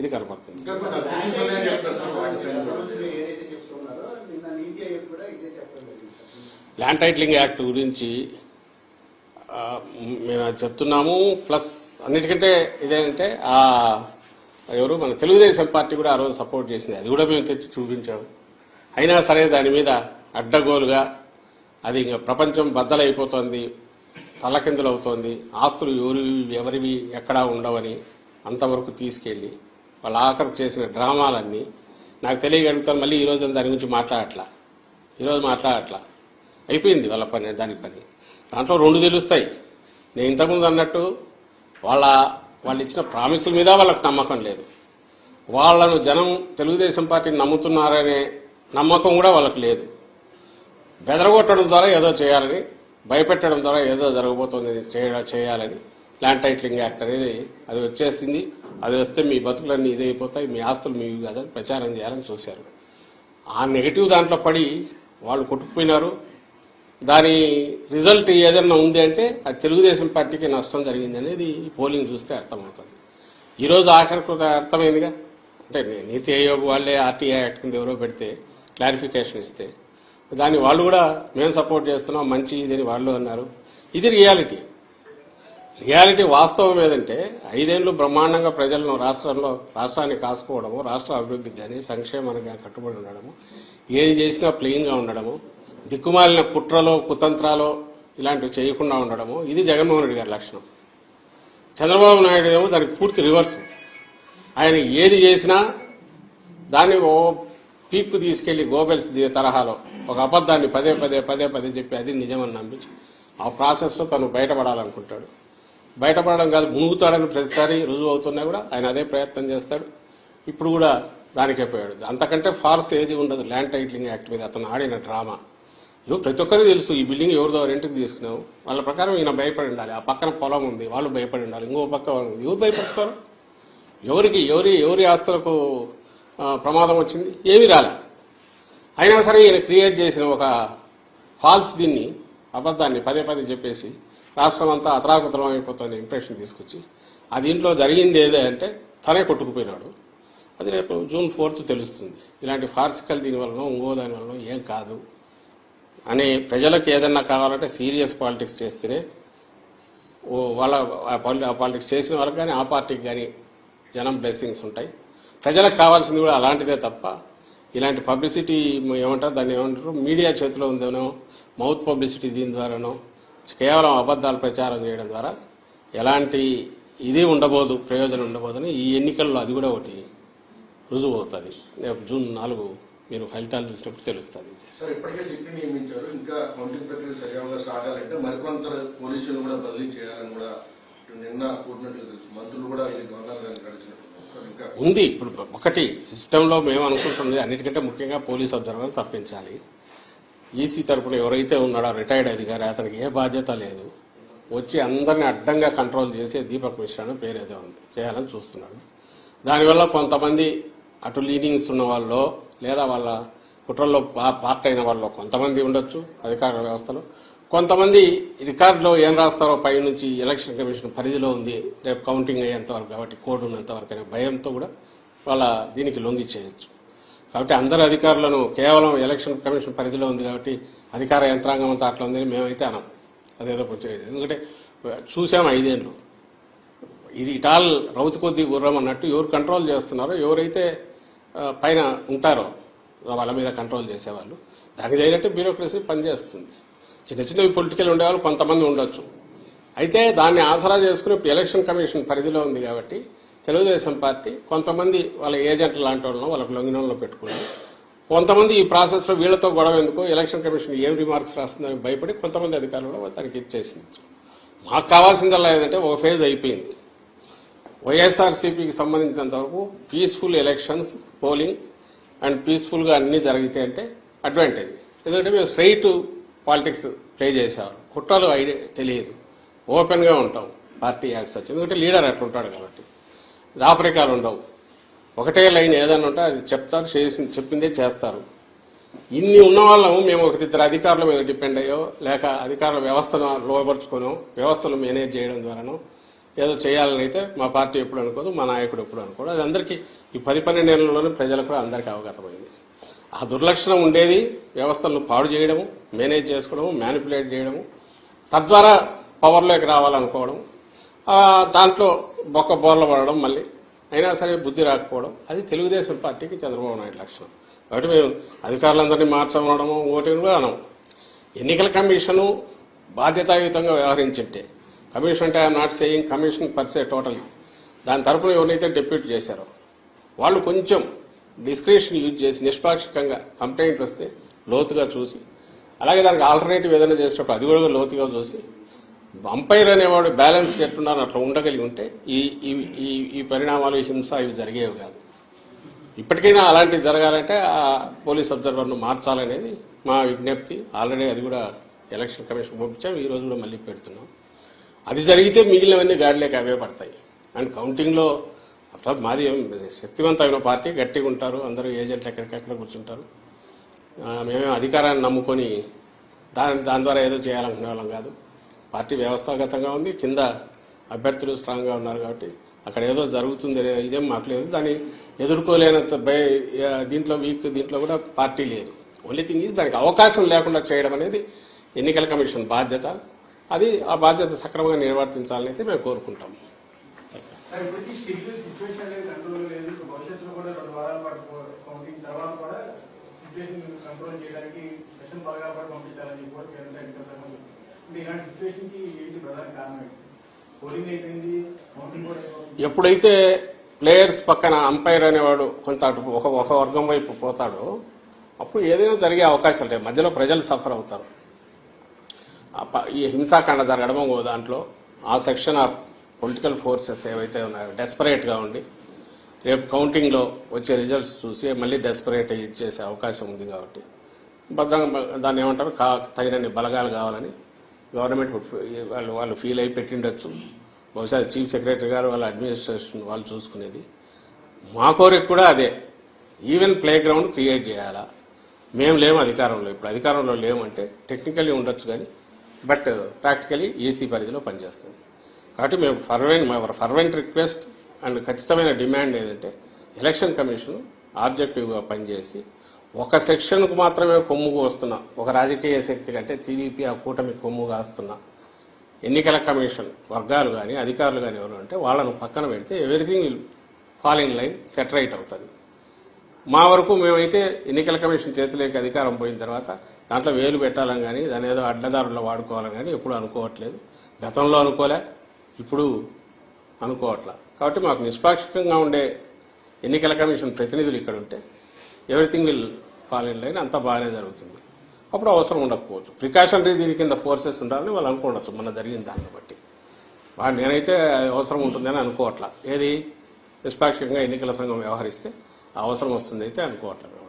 ఇది కనపడుతుంది. Land titling act గురించి మేము చెప్తున్నాము. ప్లస్ అన్నిటికంటే ఇదేంటే ఆ ఎవరు మన తెలుగుదేశం పార్టీ కూడా ఆ రోజు సపోర్ట్ చేసింది. అది కూడా మేము తెచ్చి చూపించాము. అయినా సరే దాని మీద అడ్డగోలుగా అది ఇంకా ప్రపంచం బద్దలైపోతోంది తలకిందులు అవుతోంది ఆస్తులు ఎవరివి ఎవరివి ఎక్కడా ఉండవని అంతవరకు తీసుకెళ్ళి వాళ్ళ ఆఖరికి చేసిన డ్రామాలన్నీ నాకు తెలియగలుగుతాను. మళ్ళీ ఈరోజు దాని గురించి మాట్లాడట్లా. ఈరోజు మాట్లాడట్లా. అయిపోయింది వాళ్ళ పని దాని పని. దాంట్లో రెండు తెలుస్తాయి. నేను ఇంతకుముందు అన్నట్టు వాళ్ళ వాళ్ళు ఇచ్చిన ప్రామిసుల మీద వాళ్ళకి నమ్మకం లేదు. వాళ్ళను జనం తెలుగుదేశం పార్టీని నమ్ముతున్నారనే నమ్మకం కూడా వాళ్ళకి లేదు. బెదరగొట్టడం ద్వారా ఏదో చేయాలని భయపెట్టడం ద్వారా ఏదో జరగబోతుంది చేయ- చేయాలని ల్యాండ్ టైటిలింగ్ యాక్ట్ అనేది అది వచ్చేసింది. అది వస్తే మీ బతుకులన్నీ ఇదైపోతాయి మీ ఆస్తులు మీవి కాదని ప్రచారం చేయాలని చూశారు. ఆ నెగటివ్ దాంట్లో పడి వాళ్ళు కొట్టుకుపోయినారు. దాని రిజల్ట్ ఏదైనా ఉంది అంటే అది తెలుగుదేశం పార్టీకి నష్టం జరిగింది అనేది పోలింగ్ చూస్తే అర్థమవుతుంది. ఈరోజు ఆఖరికి అర్థమైందిగా? అంటే నీతి ఆయోగ్ వాళ్ళే ఆర్టీఐ యాక్ట్ కింద ఎవరో పెడితే క్లారిఫికేషన్ ఇస్తే దాన్ని వాళ్ళు కూడా మేము సపోర్ట్ చేస్తున్నాం మంచి ఇదని వాళ్ళు అన్నారు. ఇది రియాలిటీ. రియాలిటీ వాస్తవం ఏదంటే ఐదేళ్ళు బ్రహ్మాండంగా ప్రజలను రాష్ట్రంలో రాష్ట్రాన్ని కాసుకోవడము రాష్ట్ర అభివృద్ధికి కానీ సంక్షేమానికి కానీ కట్టుబడి ఉండడము ఏది చేసినా ప్లెయిన్గా ఉండడము దిక్కుమాలిన కుట్రలో కుతంత్రాలో ఇలాంటివి చేయకుండా ఉండడము ఇది జగన్మోహన్ రెడ్డి గారి లక్షణం. చంద్రబాబు నాయుడు ఏమో దానికి పూర్తి రివర్స్. ఆయన ఏది చేసినా దాన్ని ఓ పీక్కు తీసుకెళ్ళి గోబెల్స్ తరహాలో ఒక అబద్ధాన్ని పదే పదే పదే పదే చెప్పి అది నిజమని నమ్మించి ఆ ప్రాసెస్లో తను బయటపడాలనుకుంటాడు. బయటపడడం కాదు మునుగుతాడని ప్రతిసారి రుజువు అవుతున్నా కూడా ఆయన అదే ప్రయత్నం చేస్తాడు. ఇప్పుడు కూడా దానికే పోయాడు. అంతకంటే ఫార్స్ ఏది ఉండదు. ల్యాండ్ టైటిలింగ్ యాక్ట్ మీద అతను ఆడిన డ్రామా. ఇవి ప్రతి ఒక్కరికి తెలుసు ఈ బిల్డింగ్ ఎవరిదో రెంట్కి తీసుకున్నావు. వాళ్ళ ప్రకారం ఈయన భయపడి ఉండాలి. ఆ పక్కన పొలం ఉంది వాళ్ళు భయపడి ఉండాలి. ఇంకో పక్క వాళ్ళు ఎవరు భయపడతారు? ఎవరికి ఎవరి ఎవరి ఆస్తులకు ప్రమాదం వచ్చింది? ఏమీ రాలే. అయినా సరే ఈయన క్రియేట్ చేసిన ఒక ఫాల్స్ దీన్ని అబద్ధాన్ని పదే పదే చెప్పేసి రాష్ట్రం అంతా అతరాకుతరం అయిపోతుంది ఇంప్రెషన్ తీసుకొచ్చి ఆ దీంట్లో జరిగింది ఏదే అంటే తనే కొట్టుకుపోయినాడు. అది రేపు జూన్ ఫోర్త్ తెలుస్తుంది. ఇలాంటి ఫార్సికల్ దీనివల్ల ఇంకో దానివల్ల ఏం కాదు. అని ప్రజలకు ఏదన్నా కావాలంటే సీరియస్ పాలిటిక్స్ చేస్తేనే ఓ వాళ్ళ పాలిటిక్స్ చేసిన వాళ్ళకి కానీ ఆ పార్టీకి కానీ జనం బ్లెస్సింగ్స్ ఉంటాయి. ప్రజలకు కావాల్సింది కూడా అలాంటిదే తప్ప ఇలాంటి పబ్లిసిటీ ఏమంటారు దాన్ని ఏమంటారు మీడియా చేతిలో ఉందనో మౌత్ పబ్లిసిటీ దీని ద్వారానో కేవలం అబద్ధాలు ప్రచారం చేయడం ద్వారా ఎలాంటి ఇది ఉండబోదు ప్రయోజనం ఉండబోదని ఈ ఎన్నికల్లో అది కూడా ఒకటి రుజువు అవుతుంది. రేపు జూన్ నాలుగు మీరు ఫలితాలు చూసినప్పుడు తెలుస్తుంది. సార్ ఇప్పటికే సిట్ని నియమించారు. ఇంకా కౌంటింగ్ ప్రక్రియ సజావుగా సాగాలంటే మరికొంత పోలీసులు కూడా బదిలీ చేయాలని కూడా నిన్న కూడినట్లు తెలుసు. మంత్రులు కూడా ఇది గవర్నర్ ఉంది. ఇప్పుడు ఒకటి సిస్టంలో మేము అనుకుంటుంది అన్నిటికంటే ముఖ్యంగా పోలీస్ అబ్జర్వర్ తప్పించాలి. ఈసీ తరపున ఎవరైతే ఉన్నాడో రిటైర్డ్ అధికారి అతనికి ఏ బాధ్యత లేదు. వచ్చి అందరిని అడ్డంగా కంట్రోల్ చేసే దీపక్ మిశ్రా అని పేరు ఉంది. చేయాలని చూస్తున్నాడు. దానివల్ల కొంతమంది అటు లీనింగ్స్ ఉన్న వాళ్ళు లేదా వాళ్ళ కుట్రల్లో పా- పార్ట్ అయిన వాళ్ళు కొంతమంది ఉండొచ్చు అధికార వ్యవస్థలో. కొంతమంది రికార్డులో ఏం రాస్తారో పై నుంచి ఎలక్షన్ కమిషన్ పరిధిలో ఉంది. రేపు కౌంటింగ్ అయ్యేంత వరకు కాబట్టి కోడ్ ఉన్నంత వరకు అనే భయంతో కూడా వాళ్ళ దీనికి లొంగి చేయొచ్చు కాబట్టి అందరు అధికారులను కేవలం ఎలక్షన్ కమిషన్ పరిధిలో ఉంది కాబట్టి అధికార యంత్రాంగం అంతా అట్లా ఉందని మేమైతే అనం. అదేదో కొంచెం ఎందుకంటే చూసాం ఐదేళ్ళు. ఇది ఇటాల్ రౌతు కొద్దీ గుర్రం అన్నట్టు ఎవరు కంట్రోల్ చేస్తున్నారో ఎవరైతే పైన ఉంటారో వాళ్ళ మీద కంట్రోల్ చేసేవాళ్ళు. దానికి తగినట్టు బ్యూరోక్రసీ పనిచేస్తుంది. చిన్న చిన్నవి పొలిటికల్ ఉండేవాళ్ళు కొంతమంది ఉండొచ్చు. అయితే దాన్ని ఆసరా చేసుకుని ఇప్పుడు ఎలక్షన్ కమిషన్ పరిధిలో ఉంది కాబట్టి తెలుగుదేశం పార్టీ కొంతమంది వాళ్ళ ఏజెంట్ లాంటి వాళ్ళను వాళ్ళకి లొంగినంలో పెట్టుకున్నారు కొంతమంది ఈ ప్రాసెస్లో వీళ్ళతో గొడవ ఎందుకు ఎలక్షన్ కమిషన్ ఏం రిమార్క్స్ రాస్తుందని భయపడి కొంతమంది అధికారులు కూడా ఇచ్చేసింది మాకు కావాల్సిందల్లా ఏంటంటే ఒక ఫేజ్ అయిపోయింది. వైఎస్ఆర్సీపీకి సంబంధించినంత వరకు పీస్ఫుల్ ఎలక్షన్స్ పోలింగ్ అండ్ పీస్ఫుల్గా అన్నీ జరిగితే అంటే అడ్వాంటేజ్ ఎందుకంటే మేము స్ట్రైట్ పాలిటిక్స్ ప్లే చేసేవారు కుట్రలు ఐడియా తెలియదు. ఓపెన్గా ఉంటాం. పార్టీ యాజ్ సచ్ ఎందుకంటే లీడర్ అట్లా ఉంటాడు కాబట్టి. దాపరికాలు ఉండవు. ఒకటే లైన్ ఏదైనా ఉంటే అది చెప్తారు చేసి చెప్పిందే చేస్తారు. ఇన్ని ఉన్న వాళ్ళము మేము ఒకరిద్దరు అధికారుల మీద డిపెండ్ అయ్యో లేక అధికారుల వ్యవస్థను లోపరుచుకోనో వ్యవస్థను మేనేజ్ చేయడం ద్వారానో ఏదో చేయాలని అయితే మా పార్టీ ఎప్పుడు అనుకోదు మా నాయకుడు ఎప్పుడు అనుకోదు అది అందరికీ ఈ పది పన్నెండు నెలల్లోనే ప్రజలకు కూడా అందరికీ అవగతమైంది ఆ దుర్లక్షణం ఉండేది వ్యవస్థలను పాడు చేయడము మేనేజ్ చేసుకోవడము మ్యానిపులేట్ చేయడము తద్వారా పవర్లోకి రావాలనుకోవడం దాంట్లో బొక్క బోర్ల పడడం మళ్ళీ. అయినా సరే బుద్ధి రాకపోవడం. అది తెలుగుదేశం పార్టీకి చంద్రబాబు నాయుడు లక్షణం కాబట్టి మేము అధికారులందరినీ మార్చమనడము ఓటు కూడా అనము. ఎన్నికల కమిషను బాధ్యతాయుతంగా వ్యవహరించింటే కమిషన్ అంటే I'm not saying commission per total. Total తరపున ఎవరైతే డిప్యూట్ చేశారో వాళ్ళు కొంచెం డిస్క్రిప్షన్ యూజ్ చేసి నిష్పాక్షికంగా కంప్లైంట్ వస్తే లోతుగా చూసి అలాగే దానికి ఆల్టర్నేటివ్ ఏదైనా చేసేటప్పుడు అది కూడా లోతుగా చూసి అంపైర్ అనేవాడు బ్యాలెన్స్ ఎట్టున్నారు అట్లా ఉండగలిగి ఉంటే ఈ ఈ- ఈ పరిణామాలు ఈ హింస ఇవి జరిగేవి కాదు. ఇప్పటికైనా అలాంటివి జరగాలంటే ఆ పోలీస్ అబ్జర్వర్ను మార్చాలనేది మా విజ్ఞప్తి. ఆల్రెడీ అది కూడా ఎలక్షన్ కమిషన్ పంపించాం ఈ రోజు కూడా మళ్ళీ పెడుతున్నాం. అది జరిగితే మిగిలినవన్నీ గాడిలోకి అవే పడతాయి. అండ్ కౌంటింగ్లో అట్లా మాది శక్తివంతమైన పార్టీ గట్టిగా ఉంటారు. అందరూ ఏజెంట్లు ఎక్కడికెక్కడ కూర్చుంటారు. మేమే అధికారాన్ని నమ్ముకొని దాని దాని ద్వారా ఏదో చేయాలనుకునే వాళ్ళం కాదు. పార్టీ వ్యవస్థాగతంగా ఉంది కింద అభ్యర్థులు స్ట్రాంగ్గా ఉన్నారు కాబట్టి అక్కడ ఏదో జరుగుతుంది అనే ఇదేం మాకు లేదు దాన్ని ఎదుర్కోలేనంత భయ దీంట్లో వీక్ దీంట్లో కూడా పార్టీ లేదు. ఓన్లీ థింగ్ ఈజ్ దానికి అవకాశం లేకుండా చేయడం అనేది ఎన్నికల కమిషన్ బాధ్యత. అది ఆ బాధ్యత సక్రమంగా నిర్వర్తించాలని అయితే మేము కోరుకుంటాం. కంట్రోల్ భవిష్యత్తులో కూడా రెండు వారాల పాటు కౌంటింగ్ తర్వాత కూడా సిచ్యువేషన్ కంట్రోల్ చేయడానికి సెషన్ బాగా పంపించాలని ఎప్పుడైతే ప్లేయర్స్ పక్కన అంపైర్ అనేవాడు కొంత అటు ఒక ఒక వర్గం వైపు పోతాడో అప్పుడు ఏదైనా జరిగే అవకాశాలు లేవు మధ్యలో ప్రజలు సఫర్ అవుతారు. ఈ హింసాకాండ జరగడమో దాంట్లో ఆ సెక్షన్ ఆఫ్ పొలిటికల్ ఫోర్సెస్ ఏవైతే ఉన్నాయో డెస్పరేట్గా ఉండి రేపు కౌంటింగ్లో వచ్చే రిజల్ట్స్ చూసి మళ్ళీ డెస్పరేట్ ఇచ్చేసే అవకాశం ఉంది కాబట్టి. భద్రంగా దాన్ని ఏమంటారు? కా తగినన్ని బలగాలు కావాలని గవర్నమెంట్ వాళ్ళు వాళ్ళు ఫీల్ అయి పెట్టిండొచ్చు. బహుశా చీఫ్ సెక్రటరీ గారు వాళ్ళ అడ్మినిస్ట్రేషన్ వాళ్ళు చూసుకునేది. మా కోరిక కూడా అదే. ఈవెన్ ప్లే గ్రౌండ్ క్రియేట్ చేయాలా? మేము లేము అధికారంలో. ఇప్పుడు అధికారంలో లేమంటే టెక్నికల్లీ ఉండొచ్చు కానీ బట్ ప్రాక్టికలీ ఏసీ పరిధిలో పనిచేస్తుంది కాబట్టి మేము ఫర్వెంట్ మా ఫర్వెంట్ రిక్వెస్ట్ అండ్ ఖచ్చితమైన డిమాండ్ ఏంటంటే ఎలక్షన్ కమిషన్ ఆబ్జెక్టివ్గా పనిచేసి ఒక సెక్షన్కు మాత్రమే కొమ్ము వస్తున్న ఒక రాజకీయ శక్తి కంటే టీడీపీ ఆ కూటమి కొమ్ము కాస్తున్నా. ఎన్నికల కమిషన్ వర్గాలు కానీ అధికారులు కానీ ఎవరు అంటే వాళ్ళను పక్కన పెడితే ఎవ్రీథింగ్ విల్ లైన్ సెటరైట్ అవుతుంది. మా వరకు మేమైతే ఎన్నికల కమిషన్ చేతిలోకి అధికారం పోయిన తర్వాత దాంట్లో వేలు పెట్టాలని కానీ దాని ఏదో అడ్డదారుల్లో వాడుకోవాలని కానీ ఎప్పుడు అనుకోవట్లేదు. గతంలో అనుకోలే ఇప్పుడు అనుకోవట్లా. కాబట్టి మాకు నిష్పాక్షికంగా ఉండే ఎన్నికల కమిషన్ ప్రతినిధులు ఇక్కడ ఉంటే everything will fall in line అంతా బాగానే జరుగుతుంది. అప్పుడు అవసరం ఉండకపోవచ్చు. ప్రికాషనరీ దీని కింద ఫోర్సెస్ ఉండాలని వాళ్ళు అనుకోవచ్చు మొన్న జరిగిన దాన్ని బట్టి. వాడు నేనైతే అవసరం ఉంటుందని అనుకోవట్లా. ఏది? నిష్పాక్షికంగా ఎన్నికల సంఘం వ్యవహరిస్తే ఆ అవసరం వస్తుంది అయితే అనుకోవట్లేదు